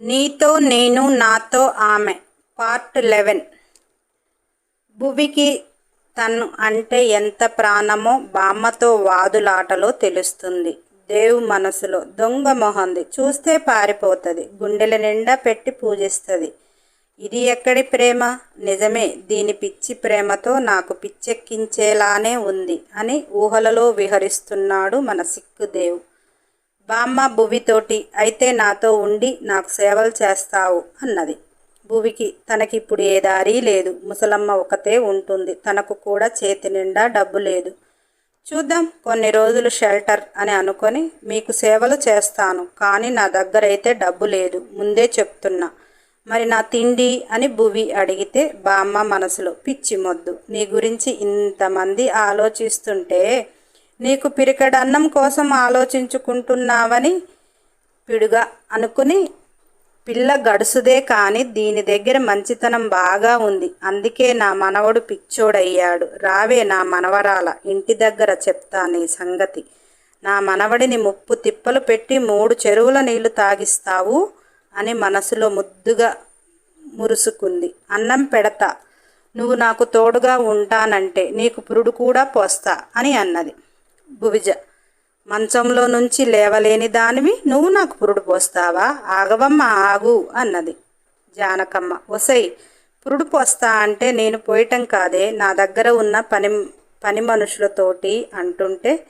నీతో నేను నాతో ఆమె. Part eleven. భువికి తను అంటే ఎంత ప్రాణమో బామ్మతో వాదులాటలో తెలుస్తుంది. దేవు మనసులో దొంగ మొహంది. చూస్తే పారిపోతుంది. గుండెల నిండా పెట్టి పూజిస్తుంది. ఇది ఎక్కడి ప్రేమ? నిజమే దీని పిచ్చి ప్రేమతో నాకు పిచ్చెక్కించేలానే ఉంది అని ఊహలలో విహరిస్తున్నాడు మన సిక్కు దేవు. బామ్మ భువితోటి అయితే నాతో ఉండి నాకు సేవలు చేస్తావు అన్నది. భువికి తనకిప్పుడు ఏ దారి లేదు. ముసలమ్మ ఒకతే ఉంటుంది. తనకు కూడా చేతి నిండా డబ్బు లేదు. చూద్దాం. కొన్ని రోజులు షెల్టర్ అని అనుకొని మీకు సేవలు చేస్తాను. కానీ నా దగ్గర అయితే డబ్బు లేదు. ముందే చెప్తున్నా. మరి నా తిండి అని భువి అడిగితే బామ్మ మనసులో పిచ్చి మొద్దు. నీ గురించి ఇంతమంది ఆలోచిస్తుంటే నీకు పిరికడన్నం కోసం ఆలోచించుకుంటున్నావని పిడుగా అనుకుని పిల్ల గడుసుదే కానీ దీని దగ్గర మంచితనం బాగా ఉంది. అందుకే నా మనవడు పిచ్చోడయ్యాడు. రావే నా మనవరాల ఇంటి దగ్గర చెప్తా నీ సంగతి. నా మనవడిని ముప్పు తిప్పలు పెట్టి మూడు చెరువుల నీళ్ళు తాగిస్తావు అని మనసులో ముద్దుగా మురుసుకుంది. అన్నం పెడతా. నువ్వు నాకు తోడుగా ఉంటానంటే నీకు పురుడు కూడా పోస్తా అని అన్నది. భువిజ మంచంలో నుంచి లేవలేని దానివి నువ్వు నాకు పురుడు పోస్తావా? ఆగవమ్మ ఆగు అన్నది. జానకమ్మ ఒసై పురుడు పోస్తా అంటే నేను పోయటం కాదే. నా దగ్గర ఉన్న పని పని మనుషులతోటి అంటుంటే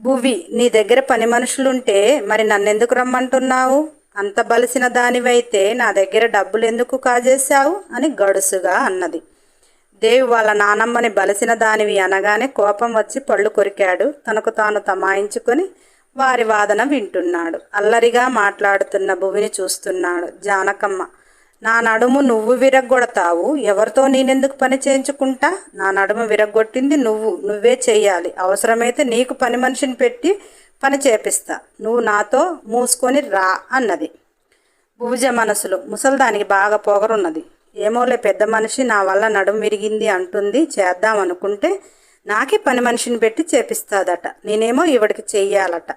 భువి నీ దగ్గర పని మనుషులుంటే మరి నన్నెందుకు రమ్మంటున్నావు? అంత బలిసిన దానివైతే నా దగ్గర డబ్బులు ఎందుకు కాజేశావు? అని గడుసుగా అన్నది. దేవి వాళ్ళ నానమ్మని బలిసిన దానివి అనగానే కోపం వచ్చి పళ్ళు కొరికాడు. తనకు తాను తమాయించుకొని వారి వాదన వింటున్నాడు. అల్లరిగా మాట్లాడుతున్న భువిని చూస్తున్నాడు. జానకమ్మ నా నడుము నువ్వు విరగ్గొడతావు. ఎవరితో నేనెందుకు పని చేయించుకుంటా? నా నడుము విరగ్గొట్టింది నువ్వు. నువ్వే చేయాలి. అవసరమైతే నీకు పని మనిషిని పెట్టి పని చేపిస్తా. నువ్వు నాతో మూసుకొని రా అన్నది. భుజ మనసులో ముసల్దానికి బాగా పొగరున్నది. ఏమోలే పెద్ద మనిషి నా వల్ల నడుం విరిగింది అంటుంది. చేద్దాం అనుకుంటే నాకే పని మనిషిని పెట్టి చేపిస్తాదట. నేనేమో ఇవిడికి చెయ్యాలట.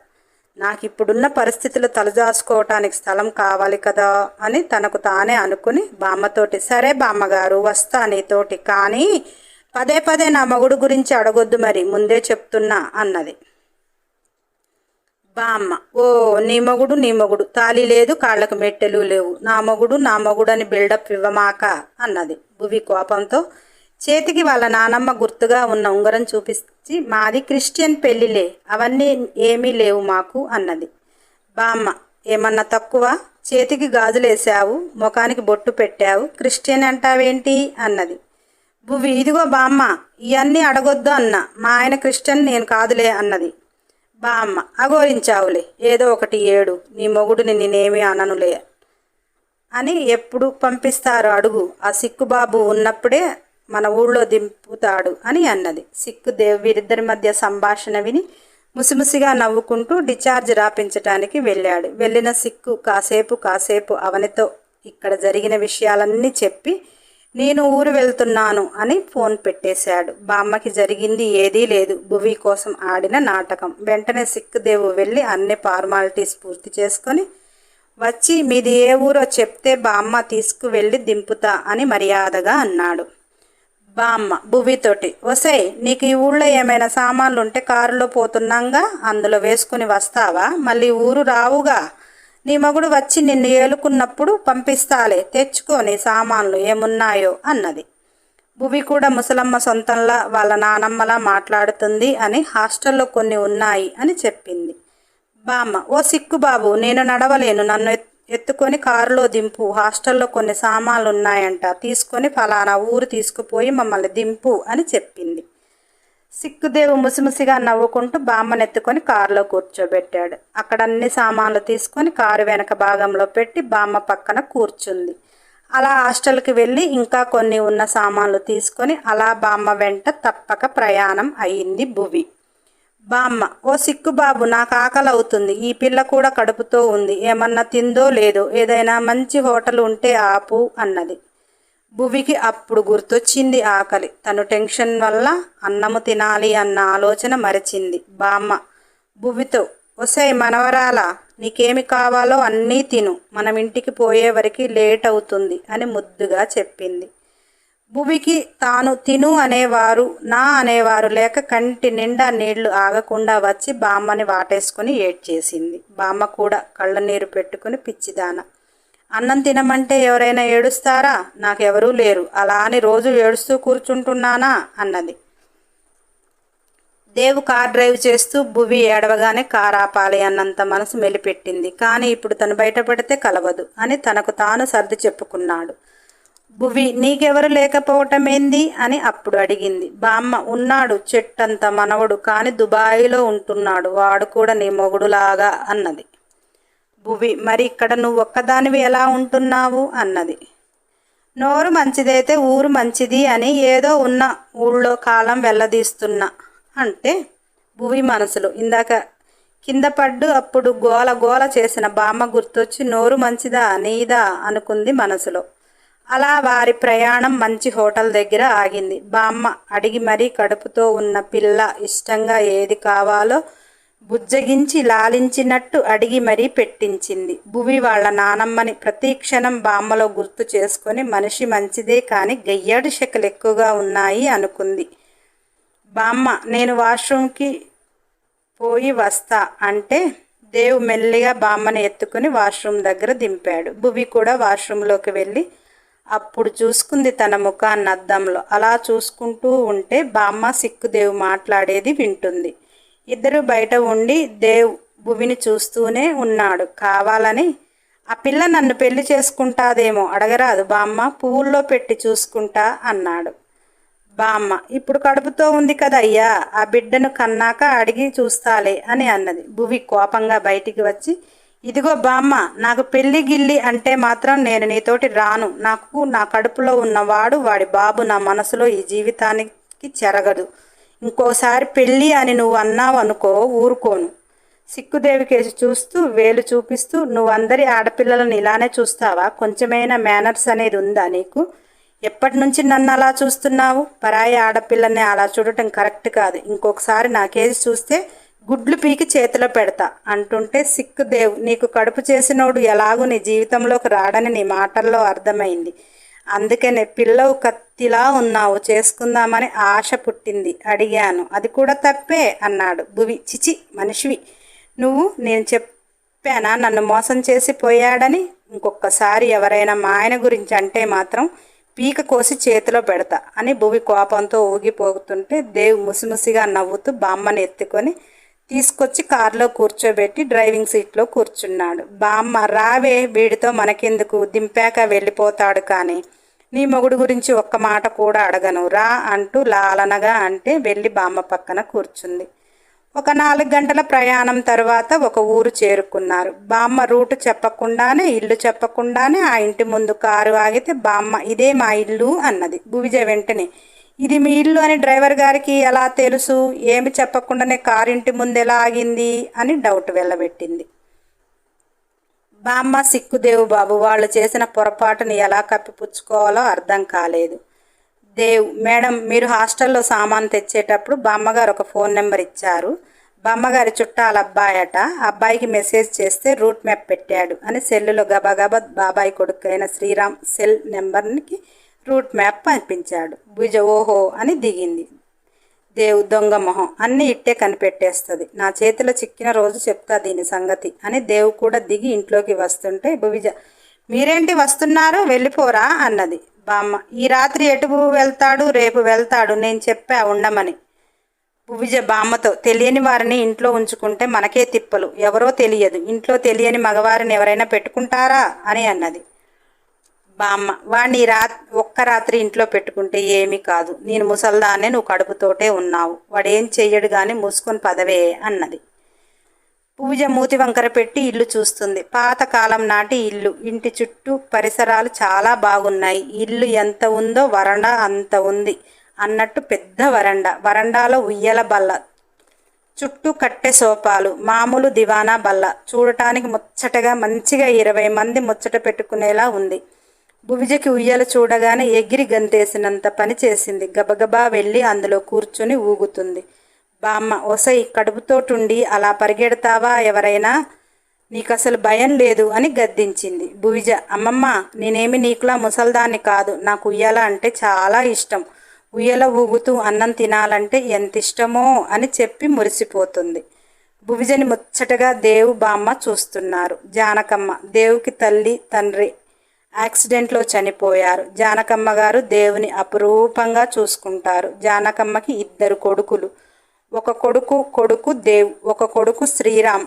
నాకు ఇప్పుడున్న పరిస్థితులు తలదాచుకోవటానికి స్థలం కావాలి కదా అని తనకు తానే అనుకుని బామ్మతోటి సరే బామ్మగారు వస్తా నీతోటి కానీ పదే పదే నా మగుడు గురించి అడగొద్దు మరి ముందే చెప్తున్నా అన్నది. బామ్మ ఓ నీ మొగుడు నీ మొగుడు. తాళి లేదు కాళ్ళకు మెట్టెలు లేవు. నా మొగుడు నా మొగుడు అని బిల్డప్ ఇవ్వమాక అన్నది. భువి కోపంతో చేతికి వాళ్ళ నానమ్మ గుర్తుగా ఉన్న ఉంగరం చూపించి మాది క్రిస్టియన్ పెళ్ళిలే అవన్నీ ఏమీ లేవు మాకు అన్నది. బామ్మ ఏమన్నా తక్కువ? చేతికి గాజులేసావు ముఖానికి బొట్టు పెట్టావు క్రిస్టియన్ అంటావేంటి? అన్నది. భువి ఇదిగో బామ్మ ఇవన్నీ అడగొద్దు అన్న. మా ఆయన క్రిస్టియన్ నేను కాదులే అన్నది. బా అమ్మ అఘోరించావులే ఏదో ఒకటి ఏడు నీ మొగుడిని నేనేమీ అననులే అని ఎప్పుడు పంపిస్తారు అడుగు. ఆ సిక్కుబాబు ఉన్నప్పుడే మన ఊళ్ళో దింపుతాడు అని అన్నది. సిక్కు దేవ్ వీరిద్దరి మధ్య సంభాషణ విని ముసిముసిగా నవ్వుకుంటూ డిశ్చార్జ్ రాపించటానికి వెళ్ళాడు. వెళ్ళిన సిక్కు కాసేపు కాసేపు అవనితో ఇక్కడ జరిగిన విషయాలన్నీ చెప్పి నేను ఊరు వెళ్తున్నాను అని ఫోన్ పెట్టేశాడు. బామ్మకి జరిగింది ఏదీ లేదు. భువి కోసం ఆడిన నాటకం. వెంటనే సిక్కుదేవు వెళ్ళి అన్ని ఫార్మాలిటీస్ పూర్తి చేసుకొని వచ్చి మీది ఏ ఊరో చెప్తే బామ్మ తీసుకువెళ్ళి దింపుతా అని మర్యాదగా అన్నాడు. బామ్మ భువితోటి ఒసై నీకు ఈ ఊళ్ళో ఏమైనా సామాన్లు ఉంటే కారులో పోతున్నాంగా? అందులో వేసుకుని వస్తావా? మళ్ళీ ఊరు రావుగా? నీ మగుడు వచ్చి నిన్ను ఏలుకున్నప్పుడు పంపిస్తాలే తెచ్చుకొని సామాన్లు ఏమున్నాయో అన్నది. భువి కూడా ముసలమ్మ సొంతంలా వాళ్ళ నానమ్మలా మాట్లాడుతుంది అని హాస్టల్లో కొన్ని ఉన్నాయి అని చెప్పింది. బామ్మ ఓ సిక్కు బాబు నేను నడవలేను. నన్ను ఎత్- ఎత్తుకొని కారులో దింపు. హాస్టల్లో కొన్ని సామాన్లు ఉన్నాయంట తీసుకొని ఫలానా ఊరు తీసుకుపోయి మమ్మల్ని దింపు అని చెప్పింది. సిక్కుదేవు ముసిముసిగా నవ్వుకుంటూ బామ్మను ఎత్తుకొని కారులో కూర్చోబెట్టాడు. అక్కడ అన్ని సామాన్లు తీసుకొని కారు వెనక భాగంలో పెట్టి బామ్మ పక్కన కూర్చుంది. అలా హాస్టల్కి వెళ్ళి ఇంకా కొన్ని ఉన్న సామాన్లు తీసుకొని అలా బామ్మ వెంట తప్పక ప్రయాణం అయింది భువి. బామ్మ ఓ సిక్కు బాబు నాకు ఆకలి అవుతుంది ఈ పిల్ల కూడా కడుపుతో ఉంది. ఏమన్నా తిందో లేదో ఏదైనా మంచి హోటల్ ఉంటే ఆపు అన్నది. భువికి అప్పుడు గుర్తొచ్చింది ఆకలి. తను టెన్షన్ వల్ల అన్నము తినాలి అన్న ఆలోచన మరచింది. బామ్మ భువితో ఒసై మనవరాల నీకేమి కావాలో అన్నీ తిను. మనం ఇంటికి పోయేవరకు లేట్ అవుతుంది అని ముద్దుగా చెప్పింది. భువికి తాను తిను అనేవారు నా అనేవారు లేక కంటి నిండా నీళ్ళు ఆగకుండా వచ్చి బామ్మని వాటేసుకుని ఏడ్చేసింది. బామ్మ కూడా కళ్ళ నీరు పెట్టుకుని పిచ్చిదాన. అన్నం తినమంటే ఎవరైనా ఏడుస్తారా? నాకెవరూ లేరు. అలా అని రోజు ఏడుస్తూ కూర్చుంటున్నానా? అన్నది. దేవు కార్ డ్రైవ్ చేస్తూ భువి ఏడవగానే కార్ ఆపాలి అన్నంత మనసు మెలిపెట్టింది. కానీ ఇప్పుడు తను బయటపడితే కలవదు అని తనకు తాను సర్ది చెప్పుకున్నాడు. భువి నీకెవరు లేకపోవటం ఏంది? అని అప్పుడు అడిగింది. బామ్మ ఉన్నాడు చెట్టంత మనవడు కానీ దుబాయిలో ఉంటున్నాడు. వాడు కూడా నీ మొగుడులాగా అన్నది. భువి మరి ఇక్కడ నువ్వు ఒక్కదానివి ఎలా ఉంటున్నావు? అన్నది. నోరు మంచిదైతే ఊరు మంచిది అని ఏదో ఉన్న ఊళ్ళో కాలం వెళ్ళదీస్తున్నా అంటే భువి మనసులో ఇందాక కింద పడ్డు అప్పుడు గోల గోల చేసిన బామ్మ గుర్తొచ్చి నోరు మంచిదా నీదా అనుకుంది మనసులో. అలా వారి ప్రయాణం మంచి హోటల్ దగ్గర ఆగింది. బామ్మ అడిగి మరీ కడుపుతో ఉన్న పిల్ల ఇష్టంగా ఏది కావాలో బుజ్జగించి లాలించినట్టు అడిగి మరీ పెట్టించింది. భువి వాళ్ళ నానమ్మని ప్రతీక్షణం బామ్మలో గుర్తు చేసుకొని మనిషి మంచిదే కానీ గయ్యాడు శకలు ఎక్కువగా ఉన్నాయి అనుకుంది. బామ్మ నేను వాష్రూమ్కి పోయి వస్తా అంటే దేవు మెల్లిగా బామ్మని ఎత్తుకుని వాష్రూమ్ దగ్గర దింపాడు. భువి కూడా వాష్రూమ్లోకి వెళ్ళి అప్పుడు చూసుకుంది తన ముఖాన్ని అద్దంలో అలా చూసుకుంటూ ఉంటే బామ్మ సిక్కుదేవు మాట్లాడేది వింటుంది. ఇద్దరు బయట ఉండి దేవ్ భువిని చూస్తూనే ఉన్నాడు. కావాలని ఆ పిల్ల నన్ను పెళ్ళి చేసుకుంటాదేమో అడగరాదు బామ్మ పువ్వుల్లో పెట్టి చూసుకుంటా అన్నాడు. బామ్మ ఇప్పుడు కడుపుతో ఉంది కదయ్యా ఆ బిడ్డను కన్నాక అడిగి చూస్తాలే అని అన్నది. భువి కోపంగా బయటికి వచ్చి ఇదిగో బామ్మ నాకు పెళ్ళి గిల్లి అంటే మాత్రం నేను నీతోటి రాను. నాకు నా కడుపులో ఉన్నవాడు వాడి బాబు నా మనసులో ఈ జీవితానికి చెరగదు. ఇంకోసారి పెళ్ళి అని నువ్వు అన్నావు అనుకో ఊరుకోను. సిక్కుదేవి కేసు చూస్తూ వేలు చూపిస్తూ నువ్వు అందరి ఆడపిల్లలను ఇలానే చూస్తావా? కొంచెమైనా మేనర్స్ అనేది ఉందా నీకు? ఎప్పటి నుంచి నన్ను అలా చూస్తున్నావు? పరాయి ఆడపిల్లని అలా చూడటం కరెక్ట్ కాదు. ఇంకొకసారి నా కేసు చూస్తే గుడ్లు పీకి చేతిలో పెడతా. అంటుంటే సిక్కు దేవ్ నీకు కడుపు చేసినోడు ఎలాగూ నీ జీవితంలోకి రాడని నీ మాటల్లో అర్థమైంది. అందుకనే పిల్లవు కత్తిలా ఉన్నావు చేసుకుందామని ఆశ పుట్టింది. అడిగాను. అది కూడా తప్పే అన్నాడు. భువి చిచి మనిషివి నువ్వు నేను చెప్పానా? నన్ను మోసం చేసి పోయాడని? ఇంకొకసారి ఎవరైనా మా ఆయన గురించి అంటే మాత్రం పీక కోసి చేతిలో పెడతా అని భువి కోపంతో ఊగిపోతుంటే దేవ్ ముసిముసిగా నవ్వుతూ బామ్మని ఎత్తుకొని తీసుకొచ్చి కారులో కూర్చోబెట్టి డ్రైవింగ్ సీట్లో కూర్చున్నాడు. బామ్మ రావే వీడితో మనకెందుకు? దింపాక వెళ్ళిపోతాడు కానీ. నీ మొగుడు గురించి ఒక్క మాట కూడా అడగను. రా అంటూ లాలనగా అంటే వెళ్ళి బామ్మ పక్కన కూర్చుంది. ఒక నాలుగు గంటల ప్రయాణం తర్వాత ఒక ఊరు చేరుకున్నారు. బామ్మ రూటు చెప్పకుండానే ఇల్లు చెప్పకుండానే ఆ ఇంటి ముందు కారు ఆగితే బామ్మ ఇదే మా ఇల్లు అన్నది. భువిజ వెంటనే ఇది మీ ఇల్లు అని డ్రైవర్ గారికి ఎలా తెలుసు? ఏమి చెప్పకుండానే కారు ఇంటి ముందు ఎలా ఆగింది? అని డౌట్ వెళ్ళబెట్టింది. బామ్మ సిక్కుదేవు బాబు వాళ్ళు చేసిన పొరపాటుని ఎలా కప్పిపుచ్చుకోవాలో అర్థం కాలేదు. దేవ్ మేడం మీరు హాస్టల్లో సామాన్ తెచ్చేటప్పుడు బామ్మగారు ఒక ఫోన్ నెంబర్ ఇచ్చారు. బామ్మగారి చుట్టాల అబ్బాయట అబ్బాయికి మెసేజ్ చేస్తే రూట్ మ్యాప్ పెట్టాడు అని సెల్లులో గబగబా బాబాయ్ కొడుకు అయిన శ్రీరామ్ సెల్ నెంబర్కి రూట్ మ్యాప్ పంపించాడు. భుజ ఓహో అని దిగింది. దేవు దొంగ మొహం. అన్నీ ఇట్టే కనిపెట్టేస్తుంది. నా చేతిలో చిక్కిన రోజు చెప్తా దీని సంగతి అని దేవు కూడా దిగి ఇంట్లోకి వస్తుంటే భువిజ మీరేంటి వస్తున్నారు? వెళ్ళిపోరా అన్నది. బామ్మ ఈ రాత్రి ఎటు వెళ్తాడు? రేపు వెళ్తాడు. నేను చెప్పా ఉండమని. భువిజ బామ్మతో తెలియని వారిని ఇంట్లో ఉంచుకుంటే మనకే తిప్పలు. ఎవరో తెలియదు. ఇంట్లో తెలియని మగవారిని ఎవరైనా పెట్టుకుంటారా? అని అన్నది. బామ్మ వాడిని రా రాత్రి ఇంట్లో పెట్టుకుంటే ఏమీ కాదు. నేను ముసల్దానే నువ్వు కడుపుతోటే ఉన్నావు. వాడేం చెయ్యడు కానీ మూసుకొని పదవే అన్నది. పూజ మూతి వంకర పెట్టి ఇల్లు చూస్తుంది. పాతకాలం నాటి ఇల్లు. ఇంటి చుట్టూ పరిసరాలు చాలా బాగున్నాయి. ఇల్లు ఎంత ఉందో వరండా అంత ఉంది అన్నట్టు పెద్ద వరండా. వరండాలో ఉయ్యల బల్ల. చుట్టూ కట్టె సోపాలు మామూలు దివానా బల్ల. చూడటానికి ముచ్చటగా మంచిగా ఇరవై మంది ముచ్చట పెట్టుకునేలా ఉంది. భువిజకి ఉయ్యలు చూడగానే ఎగిరి గంతేసినంత పని చేసింది. గబగబా వెళ్ళి అందులో కూర్చుని ఊగుతుంది. బామ్మ ఒసై కడుపుతోటుండి అలా పరిగెడతావా ఎవరైనా? నీకు అసలు భయం లేదు అని గద్దించింది. భువిజ అమ్మమ్మ నేనేమి నీకులా ముసల్దాన్ని కాదు. నాకు ఉయ్యాల అంటే చాలా ఇష్టం. ఉయ్యల ఊగుతూ అన్నం తినాలంటే ఎంత ఇష్టమో అని చెప్పి మురిసిపోతుంది. భువిజని ముచ్చటగా దేవు బామ్మ చూస్తున్నారు. జానకమ్మ దేవుకి తల్లి తండ్రి యాక్సిడెంట్లో చనిపోయారు. జానకమ్మ గారు దేవుని అపురూపంగా చూసుకుంటారు. జానకమ్మకి ఇద్దరు కొడుకులు. ఒక కొడుకు కొడుకు దేవ్ ఒక కొడుకు శ్రీరామ్.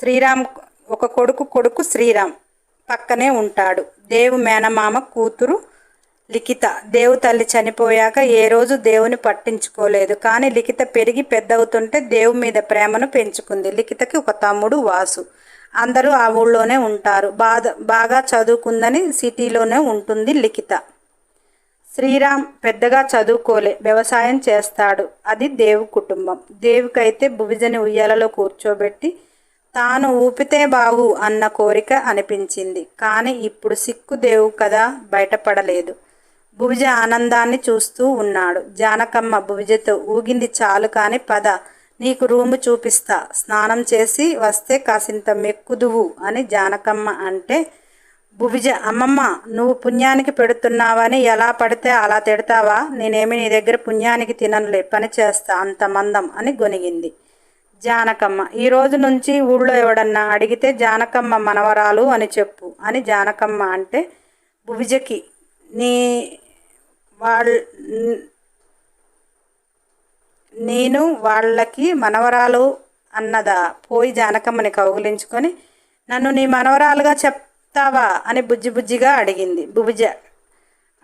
శ్రీరామ్ ఒక కొడుకు కొడుకు శ్రీరామ్ పక్కనే ఉంటాడు. దేవు మేనమామ కూతురు లిఖిత. దేవు తల్లి చనిపోయాక ఏ రోజు దేవుని పట్టించుకోలేదు. కానీ లిఖిత పెరిగి పెద్దవుతుంటే దేవు మీద ప్రేమను పెంచుకుంది. లిఖితకి ఒక తమ్ముడు వాసు. అందరూ ఆ ఊళ్ళోనే ఉంటారు. బాధ బాగా చదువుకుందని సిటీలోనే ఉంటుంది లిఖిత. శ్రీరామ్ పెద్దగా చదువుకోలే వ్యవసాయం చేస్తాడు. అది దేవు కుటుంబం. దేవుకైతే భువిజని ఉయ్యాలలో కూర్చోబెట్టి తాను ఊపితే బాగు అన్న కోరిక అనిపించింది. కానీ ఇప్పుడు సిక్కు దేవు కదా బయటపడలేదు. భువిజ ఆనందాన్ని చూస్తూ ఉన్నాడు. జానకమ్మ భువిజతో ఊగింది చాలు కాని పద నీకు రూము చూపిస్తా. స్నానం చేసి వస్తే కాసింత మెక్కుదువు అని జానకమ్మ అంటే భువిజ అమ్మమ్మ నువ్వు పుణ్యానికి పెడుతున్నావని ఎలా పడితే అలా తిడతావా? నేనేమి నీ దగ్గర పుణ్యానికి తిననులే పని చేస్తా అంత మందం అని గొనిగింది జానకమ్మ ఈ రోజు నుంచి ఊళ్ళో ఎవడన్నా అడిగితే జానకమ్మ మనవరాలు అని చెప్పు అని జానకమ్మ అంటే భువిజకి నీ వాళ్ళ నేను వాళ్ళకి మనవరాలు అన్నదా పోయి జానకమ్మని కౌగులించుకొని నన్ను నీ మనవరాలుగా చెప్తావా? అని బుజ్జి బుజ్జిగా అడిగింది. భువిజ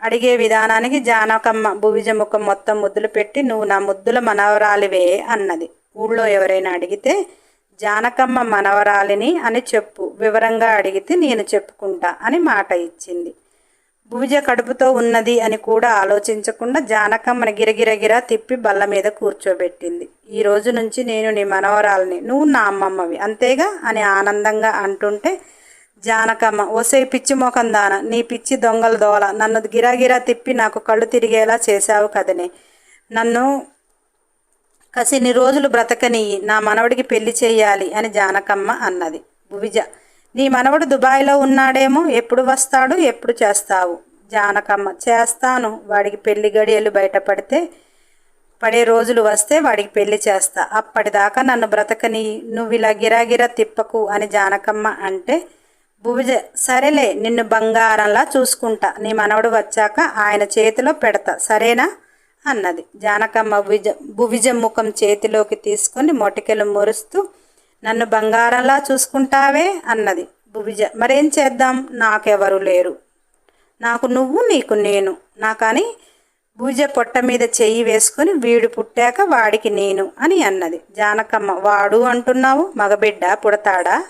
అడిగే విధానానికి జానకమ్మ భువిజ ముఖం మొత్తం ముద్దులు పెట్టి నువ్వు నా ముద్దుల మనవరాలివే అన్నది. ఊళ్ళో ఎవరైనా అడిగితే జానకమ్మ మనవరాలిని అని చెప్పు వివరంగా అడిగితే నేను చెప్పుకుంటా అని మాట ఇచ్చింది. భుజ కడుపుతో ఉన్నది అని కూడా ఆలోచించకుండా జానకమ్మని గిరగిరగిరా తిప్పి బల్ల మీద కూర్చోబెట్టింది. ఈ రోజు నుంచి నేను నీ మనవరాలని నువ్వు నా అమ్మమ్మవి అంతేగా? అని ఆనందంగా అంటుంటే జానకమ్మ ఓసే పిచ్చి మోకం దాన నీ పిచ్చి దొంగల దోల నన్ను గిరాగిరా తిప్పి నాకు కళ్ళు తిరిగేలా చేశావు కదనే. నన్ను కసిన్ని రోజులు బ్రతకని నా మనవడికి పెళ్ళి చేయాలి అని జానకమ్మ అన్నది. భువిజ నీ మనవడు దుబాయ్లో ఉన్నాడేమో ఎప్పుడు వస్తాడు ఎప్పుడు చేస్తావు? జానకమ్మ చేస్తాను. వాడికి పెళ్ళి గడియలు బయటపడితే పడే రోజులు వస్తే వాడికి పెళ్ళి చేస్తా. అప్పటిదాకా నన్ను బ్రతకని నువ్వు ఇలా గిరాగిరా తిప్పకు అని జానకమ్మ అంటే భువిజ సరేలే నిన్ను బంగారంలా చూసుకుంటా. నీ మనవడు వచ్చాక ఆయన చేతిలో పెడతా. సరేనా? అన్నది. జానకమ్మ భువిజ భువిజ ముఖం చేతిలోకి తీసుకొని మొటికెలు మురుస్తూ నన్ను బంగారంలా చూసుకుంటావే అన్నది. భువిజ మరేం చేద్దాం? నాకెవరు లేరు. నాకు నువ్వు నీకు నేను. నాకని భుజ పొట్ట మీద చెయ్యి వేసుకుని వీడు పుట్టాక వాడికి నేను అని అన్నది. జానకమ్మ వాడు అంటున్నావు? మగబిడ్డ పుడతాడా?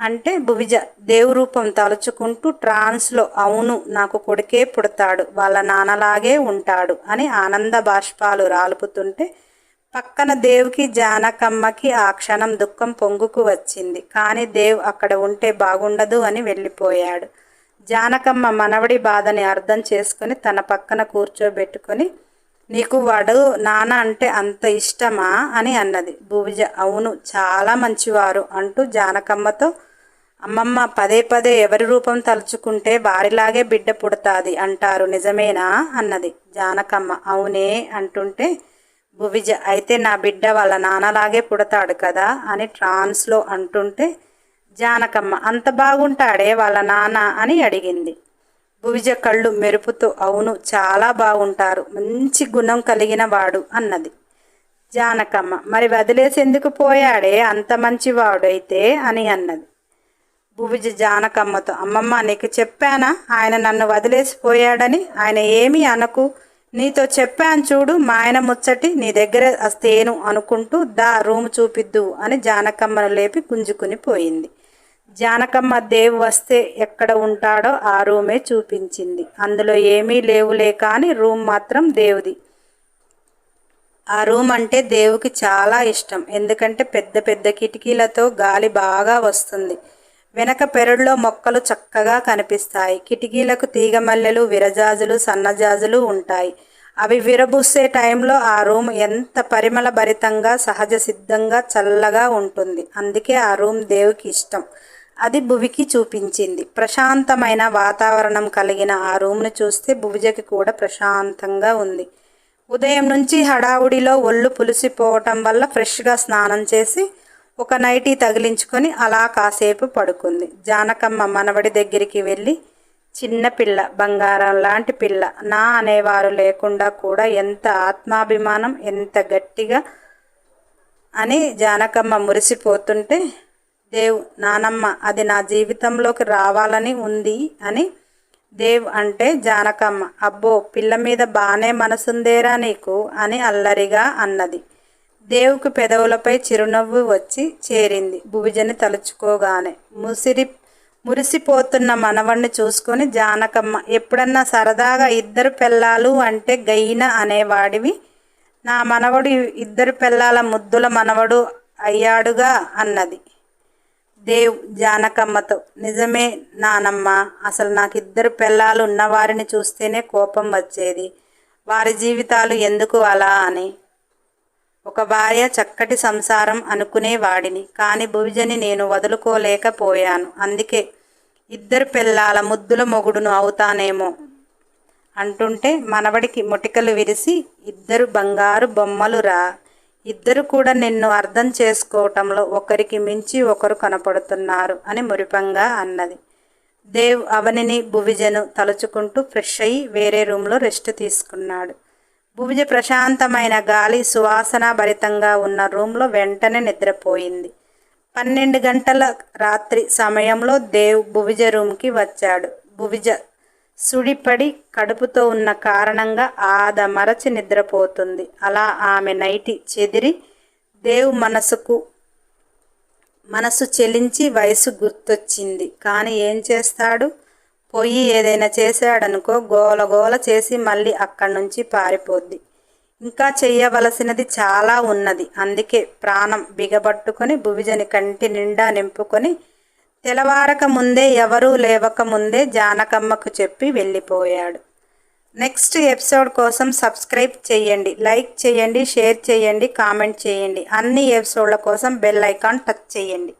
అంటే భువిజ దేవు రూపం తలుచుకుంటూ ట్రాన్స్లో అవును నాకు కొడుకే పుడతాడు. వాళ్ళ నాన్నలాగే ఉంటాడు అని ఆనంద బాష్పాలు రాలుపుతుంటే పక్కన దేవుకి జానకమ్మకి ఆ క్షణం దుఃఖం పొంగుకు వచ్చింది. కానీ దేవ్ అక్కడ ఉంటే బాగుండదు అని వెళ్ళిపోయాడు. జానకమ్మ మనవడి బాధని అర్థం చేసుకుని తన పక్కన కూర్చోబెట్టుకొని నీకు వాడు నాన్న అంటే అంత ఇష్టమా అని అన్నది. భువిజ అవును చాలా మంచివారు అంటూ జానకమ్మతో అమ్మమ్మ పదే పదే ఎవరి రూపం తలుచుకుంటే వారిలాగే బిడ్డ పుడతాది అంటారు నిజమేనా? అన్నది జానకమ్మ. అవునే అంటుంటే భువిజ అయితే నా బిడ్డ వాళ్ళ నాన్నలాగే పుడతాడు కదా అని ట్రాన్స్లో అంటుంటే జానకమ్మ అంత బాగుంటాడే వాళ్ళ నాన్న అని అడిగింది. భువిజ కళ్ళు మెరుపుతో అవును చాలా బాగుంటారు మంచి గుణం కలిగిన వాడు అన్నది. జానకమ్మ మరి వదిలేసేందుకు పోయాడే అంత మంచివాడైతే అని అన్నది. భువిజ జానకమ్మతో అమ్మమ్మ నీకు చెప్పానా? ఆయన నన్ను వదిలేసిపోయాడని ఆయన ఏమీ అనకు నీతో చెప్పాను చూడు మా ఆయన ముచ్చటి నీ దగ్గర వస్తేను అనుకుంటూ దా రూమ్ చూపిద్దు అని జానకమ్మను లేపి గుంజుకుని పోయింది. జానకమ్మ దేవు వస్తే ఎక్కడ ఉంటాడో ఆ రూమే చూపించింది. అందులో ఏమీ లేవులే కానీ రూమ్ మాత్రం దేవుది. ఆ రూమ్ అంటే దేవుకి చాలా ఇష్టం. ఎందుకంటే పెద్ద పెద్ద కిటికీలతో గాలి బాగా వస్తుంది. వెనక పెరడులో మొక్కలు చక్కగా కనిపిస్తాయి. కిటికీలకు తీగమల్లెలు విరజాజులు సన్నజాజులు ఉంటాయి. అవి విరబూసే టైంలో ఆ రూమ్ ఎంత పరిమళ భరితంగా సహజ సిద్ధంగా చల్లగా ఉంటుంది. అందుకే ఆ రూమ్ దేవుకి ఇష్టం. అది భువికి చూపించింది. ప్రశాంతమైన వాతావరణం కలిగిన ఆ రూమ్ను చూస్తే భువిజకి కూడా ప్రశాంతంగా ఉంది. ఉదయం నుంచి హడావుడిలో ఒళ్ళు పులిసిపోవటం వల్ల ఫ్రెష్గా స్నానం చేసి ఒక నైటీ తగిలించుకొని అలా కాసేపు పడుకుంది. జానకమ్మ మనవడి దగ్గరికి వెళ్ళి చిన్న పిల్ల బంగారం లాంటి పిల్ల నా అనేవారు లేకుండా కూడా ఎంత ఆత్మాభిమానం ఎంత గట్టిగా అని జానకమ్మ మురిసిపోతుంటే దేవ్ నానమ్మ అది నా జీవితంలోకి రావాలని ఉంది అని దేవ్ అంటే జానకమ్మ. అబ్బో పిల్ల మీద బాగానే మనసుందేరా నీకు అని అల్లరిగా అన్నది. దేవుకు పెదవులపై చిరునవ్వు వచ్చి చేరింది. భువిజని తలుచుకోగానే ముసిరి మురిసిపోతున్న మనవణ్ణి చూసుకొని జానకమ్మ ఎప్పుడన్నా సరదాగా ఇద్దరు పిల్లాలు అంటే గయ్యిన అనేవాడివి. నా మనవడు ఇద్దరు పిల్లాల ముద్దుల మనవడు అయ్యాడుగా అన్నది. దేవ్ జానకమ్మతో నిజమే నానమ్మ అసలు నాకు ఇద్దరు పిల్లాలు ఉన్నవారిని చూస్తేనే కోపం వచ్చేది. వారి జీవితాలు ఎందుకు అలా అని ఒక భార్య చక్కటి సంసారం అనుకునేవాడిని కానీ భువిజని నేను వదులుకోలేకపోయాను. అందుకే ఇద్దరు పిల్లల ముద్దుల మొగుడును అవుతానేమో అంటుంటే మనవడికి మొటికలు విరిసి ఇద్దరు బంగారు బొమ్మలు రా ఇద్దరు కూడా నిన్ను అర్థం చేసుకోవటంలో ఒకరికి మించి ఒకరు కనపడుతున్నారు అని మురిపంగా అన్నది. దేవ్ అవనిని భువిజను తలుచుకుంటూ ఫ్రెష్ అయ్యి వేరే రూమ్లో రెస్ట్ తీసుకున్నాడు. భువిజ ప్రశాంతమైన గాలి సువాసన భరితంగా ఉన్న రూమ్లో వెంటనే నిద్రపోయింది. పన్నెండు గంటల రాత్రి సమయంలో దేవ్ భువిజ రూమ్కి వచ్చాడు. భువిజ సుడిపడి కడుపుతో ఉన్న కారణంగా ఆద మరచి నిద్రపోతుంది. అలా ఆమె నైటి చెదిరి దేవ్ మనసుకు మనసు చెలించి వయసు గుర్తొచ్చింది. కానీ ఏం చేస్తాడు? పొయ్యి ఏదైనా చేశాడనుకో గోల గోల చేసి మళ్ళీ అక్కడి నుంచి పారిపోద్ది. ఇంకా చెయ్యవలసినది చాలా ఉన్నది. అందుకే ప్రాణం బిగబట్టుకొని భువిజని కంటి నిండా నింపుకొని తెలవారక ముందే ఎవరూ లేవక ముందే జానకమ్మకు చెప్పి వెళ్ళిపోయాడు. నెక్స్ట్ ఎపిసోడ్ కోసం సబ్స్క్రైబ్ చేయండి లైక్ చేయండి షేర్ చేయండి కామెంట్ చేయండి అన్ని ఎపిసోడ్ల కోసం బెల్ ఐకాన్ టచ్ చేయండి